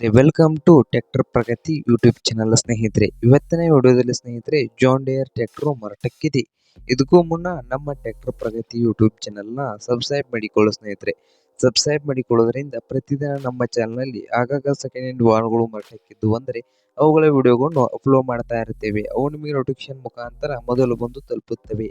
Welcome to tractor Pragati YouTube channel ಸ್ನೇಹಿತರೆ. ಇವತ್ತಿನ ವಿಡಿಯೋದಲ್ಲಿ ಸ್ನೇಹಿತರೆ ಜಾನ್ ಡೇರ್ ಟ್ರ್ಯಾಕ್ಟರ್ ಮರಟಕ್ಕಿದೆ. ಇದಕ್ಕೂ ಮುನ್ನ ನಮ್ಮ ಟ್ರ್ಯಾಕ್ಟರ್ ಪ್ರಗತಿ ಯೂಟ್ಯೂಬ್ ಚಾನಲ್ನ ಸಬ್ಸ್ಕ್ರೈಬ್ ಮಾಡಿಕೊಳ್ಳೋ ಸ್ನೇಹಿತರೆ. ಸಬ್ಸ್ಕ್ರೈಬ್ ಮಾಡಿಕೊಳ್ಳೋದ್ರಿಂದ ಪ್ರತಿದಿನ ನಮ್ಮ ಚಾನಲ್ನಲ್ಲಿ ಆಗಾಗ ಸೆಕೆಂಡ್ ಹ್ಯಾಂಡ್ ವಾಹನಗಳು ಮರಟಕ್ಕಿದ್ದು ಅಂದರೆ, ಅವುಗಳ ವಿಡಿಯೋಗಳನ್ನು ಅಪ್ಲೋಡ್ ಮಾಡ್ತಾ ಇರ್ತೇವೆ ಅವು ನಿಮಗೆ ನೋಟಿಫಿಕೇಶನ್ ಮುಖಾಂತರ ಮೊದಲು ಬಂದು ತಲುಪುತ್ತವೆ.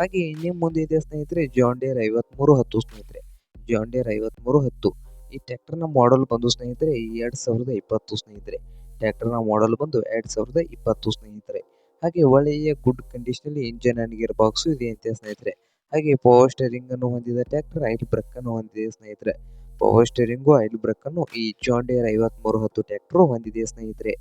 ಹಾಗೆ ನಿಮ್ಮ ಮುಂದೆ ಇದೆ ಸ್ನೇಹಿತರೆ ಜಾನ್ ಡೇರ್ ಐವತ್ಮೂರು ಹತ್ತು ಸ್ನೇಹಿತರೆ. ಜಾನ್ ಡೇರ್ ಐವತ್ಮೂರು ಹತ್ತು. ಈ ಟ್ರ್ಯಾಕ್ಟರ್ನ ಮಾಡೆಲ್ ಬಂದು ಸ್ನೇಹಿತರೆ ಎರಡು ಸಾವಿರದ ಇಪ್ಪತ್ತು ಸ್ನೇಹಿತರೆ. ಟ್ರ್ಯಾಕ್ಟರ್ನ ಮಾಡೆಲ್ ಬಂದು ಎರಡು ಸಾವಿರದ ಇಪ್ಪತ್ತು ಸ್ನೇಹಿತರೆ. ಹಾಗೆ ಒಳ್ಳೆಯ ಗುಡ್ ಕಂಡೀಷನಲ್ಲಿ ಇಂಜನ್ ಅಂಡ್ ಗೇರ್ ಬಾಕ್ಸು ಇದೆ ಅಂತ ಸ್ನೇಹಿತರೆ. ಹಾಗೆ ಪವರ್ ಸ್ಟೇರಿಂಗ್ ಅನ್ನು ಹೊಂದಿದ ಟ್ರ್ಯಾಕ್ಟರ್ ಐಲ್ ಬ್ರೇಕ್ ಅನ್ನು ಹೊಂದಿದೆ ಸ್ನೇಹಿತರೆ. ಪವರ್ ಸ್ಟೇರಿಂಗು ಐಲ್ ಬ್ರೇಕ್ ಅನ್ನು ಈ ಜಾನ್ ಡೇರ್ ಐವತ್ಮೂರು ಹತ್ತು ಟ್ರ್ಯಾಕ್ಟರ್ ಹೊಂದಿದೆ ಸ್ನೇಹಿತರೆ.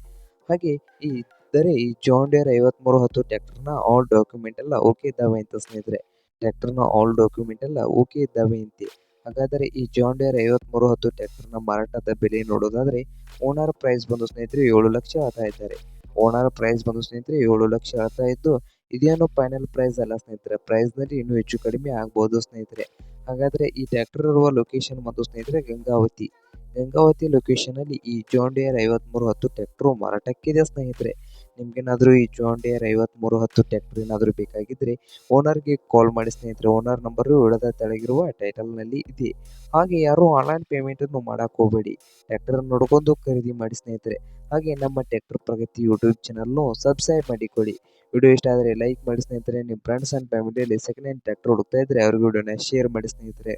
ಹಾಗೆ ಈ ಇದ್ದರೆ ಈ ಜಾನ್ ಡೇರ್ ಐವತ್ಮೂರು ಹತ್ತು ಟ್ರ್ಯಾಕ್ಟರ್ನ ಆಲ್ ಡಾಕ್ಯುಮೆಂಟ್ ಎಲ್ಲ ಓಕೆ ಇದ್ದಾವೆ ಅಂತ ಸ್ನೇಹಿತರೆ. ಟ್ರ್ಯಾಕ್ಟರ್ನ ಆಲ್ ಡಾಕ್ಯುಮೆಂಟ್ ಎಲ್ಲ ಓಕೆ ಇದ್ದಾವೆ ಅಂತೆ. ಹಾಗಾದರೆ ಈ ಜಾನ್ ಡೇರ್ ಐವತ್ಮೂರು ಹತ್ತು ಟ್ರ್ಯಾಕ್ಟರ್ನ ಮಾರಾಟದ ಬೆಲೆ ನೋಡೋದಾದ್ರೆ ಓನರ್ ಪ್ರೈಸ್ ಬಂದು ಸ್ನೇಹಿತರೆ ಏಳು ಲಕ್ಷ ಆಗ್ತಾ ಇದ್ದಾರೆ. ಓನರ್ ಪ್ರೈಸ್ ಬಂದು ಸ್ನೇಹಿತರೆ ಏಳು ಲಕ್ಷ ಆಗ್ತಾ ಇದ್ದು ಇದೇನು ಫೈನಲ್ ಪ್ರೈಸ್ ಅಲ್ಲ ಸ್ನೇಹಿತರೆ. ಪ್ರೈಸ್ನಲ್ಲಿ ಇನ್ನೂ ಹೆಚ್ಚು ಕಡಿಮೆ ಆಗ್ಬೋದು ಸ್ನೇಹಿತರೆ. ಹಾಗಾದರೆ ಈ ಟ್ರ್ಯಾಕ್ಟರ್ ಇರುವ ಲೊಕೇಶನ್ ಮತ್ತು ಸ್ನೇಹಿತರೆ ಗಂಗಾವತಿ. ಗಂಗಾವತಿ ಲೊಕೇಶನಲ್ಲಿ ಈ ಜಾನ್ ಡೇರ್ ಐವತ್ಮೂರು ಹತ್ತು ಟ್ರ್ಯಾಕ್ಟರ್ ಮಾರಾಟಕ್ಕಿದೆ ಸ್ನೇಹಿತರೆ. ನಿಮ್ಗೇನಾದರೂ ಈ ಜಾನ್ ಡೇರ್ ಐವತ್ಮೂರು ಹತ್ತು ಟ್ರ್ಯಾಕ್ಟರ್ ಏನಾದರೂ ಬೇಕಾಗಿದ್ದರೆ ಓನರ್ಗೆ ಕಾಲ್ ಮಾಡಿ ಸ್ನೇಹಿತರೆ, ಓನರ್ ನಂಬರು ಇಡದ ತೆಳಗಿರುವ ಟೈಟಲ್ನಲ್ಲಿ ಇದೆ. ಹಾಗೆ ಯಾರು ಆನ್ಲೈನ್ ಪೇಮೆಂಟನ್ನು ಮಾಡೋಕೆ ಹೋಗಬೇಡಿ. ಟ್ರ್ಯಾಕ್ಟರ್ ನೋಡ್ಕೊಂಡು ಖರೀದಿ ಮಾಡಿ ಸ್ನೇಹಿತರೆ. ಹಾಗೆ ನಮ್ಮ ಟ್ರ್ಯಾಕ್ಟರ್ ಪ್ರಗತಿ ಯೂಟ್ಯೂಬ್ ಚಾನಲ್ನು ಸಬ್ಸ್ಕ್ರೈಬ್ ಮಾಡಿಕೊಳ್ಳಿ. ವಿಡಿಯೋ ಇಷ್ಟ ಆದರೆ ಲೈಕ್ ಮಾಡಿ ಸ್ನೇಹಿತರೆ. ನಿಮ್ಮ ಫ್ರೆಂಡ್ಸ್ ಆ್ಯಂಡ್ ಫ್ಯಾಮಿಲಿಯಲ್ಲಿ ಸೆಕೆಂಡ್ ಹ್ಯಾಂಡ್ ಟ್ರ್ಯಾಕ್ಟರ್ ಹುಡುಕ್ತಾ ಇದ್ದರೆ ಅವ್ರಿಗೆ ವಿಡಿಯೋನ ಶೇರ್ ಮಾಡಿ ಸ್ನೇಹಿತರೆ.